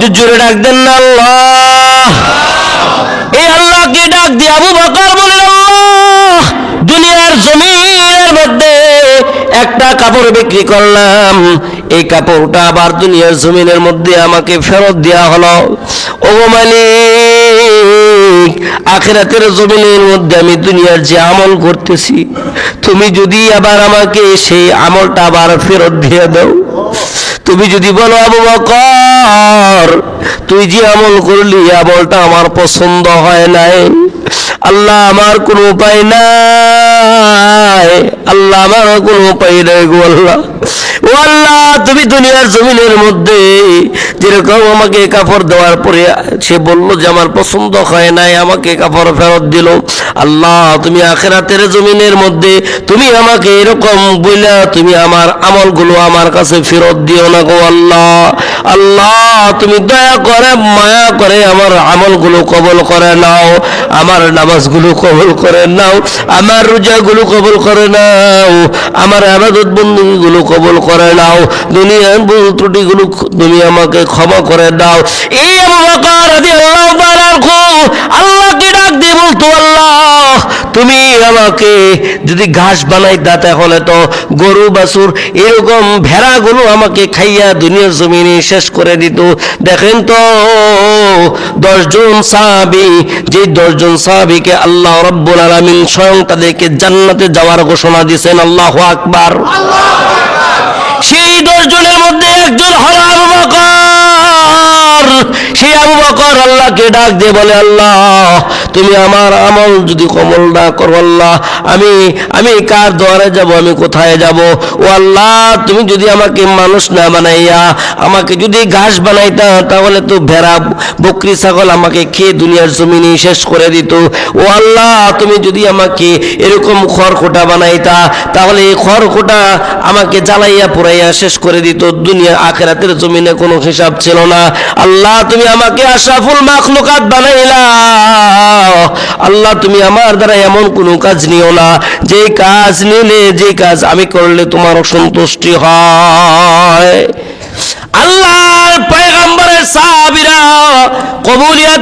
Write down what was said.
একটু জোরে ডাক দেন না আল্লাহ। এই আল্লাহকে ডাক দিয়ে আবু বকর বলে দুনিয়ার জমিনের মধ্যে একটা কাপড় বিক্রি করলাম। এই কাপড়টা আবার দুনিয়ার জমিনের মধ্যে আমাকে ফেরত দেওয়া হলো। ও মালিক, আখেরাতের জমিনের মধ্যে আমি দুনিয়ার যে আমল করতেছি, তুমি যদি আবার আমাকে সেই আমলটা আবার ফেরত দিয়ে দাও। তুমি যদি বলো আবু বকর, তুই যে আমল করলি আমলটা আমার পছন্দ হয় নাই। আল্লাহ আমার কোনো উপায় নাই। আল্লাহ আমার কোনো উপায় নাই গো আল্লাহ। ও আল্লাহ তুমি দুনিয়ার জমিনের মধ্যে যেরকম আমাকে কাপড় দেওয়ার পরে সে বলল যে আমার পছন্দ হয় নাই, আমাকে কাপড় ফেরত দিল। আল্লাহ, তুমি আখেরাতের জমিনের মধ্যে তুমি আমাকে এরকম বইলা তুমি আমার আমলগুলো আমার কাছে ফেরত দিও না গো আল্লাহ। আল্লাহ, তুমি দয়া করে, মায়া করে আমার আমলগুলো কবল করে নাও, আমার নামাজগুলো কবল করে নাও, আমার রোজাগুলো কবল করে নাও, আমার আবাদত বন্দীগুলো কবল করে নাও দুনিয়ার ভুল ত্রুটিগুলো তুমি আমাকে ক্ষমা করে দাও। এই আল্লাহকে ডাক দিয়ে বলতো, আল্লাহ, তুমি আমাকে যদি ঘাস বানাইতা তাহলে তো গরু, বাছুর এরকম ভেড়াগুলো আমাকে খাইয়া দুনিয়ার জমিনে শেষ করে দিত। দেখেন তো, দশজন সাহাবি, যে দশজন সাহাবিকে আল্লাহ রব্বুল আলামিন স্বয়ং তাদেরকে জান্নাতে যাওয়ার ঘোষণা দিয়েছেন আল্লাহ আকবার। সেই দশজনের মধ্যে একজন হল আবু বকর। সেই আবু বকর আল্লাহকে ডাক দিয়ে বলে, আল্লাহ তুমি আমার আমল যদি কমল না করো আল্লাহ, আমি আমি কার দ্বারে যাব, আমি কোথায় যাব? ও আল্লাহ, তুমি যদি আমাকে মানুষ না বানাইয়া, আমাকে যদি ঘাস বানাইতা, তাহলে তো ভেড়া, বকরি, ছাগল আমাকে খেয়ে দুনিয়ার জমিনে শেষ করে দিত। ও আল্লাহ, তুমি যদি আমাকে এরকম খড়খোটা বানাইতা, তাহলে এই খড়খোটা আমাকে জ্বালাইয়া পুরাইয়া শেষ করে দিত। দুনিয়া আখেরাতের জমিনে কোনো হিসাব ছিল না। আল্লাহ, তুমি আমাকে আশরাফুল মাখলুকাত বানাইলা। আল্লাহ, তুমি আমার দ্বারা এমন কোনো কাজ নিও না। যে কাজ নিলে যে কাজ আমি করলে তোমার অসন্তুষ্টি হয়। আল্লাহ পয়গম্বরের সাবিরা কবুলিয়াত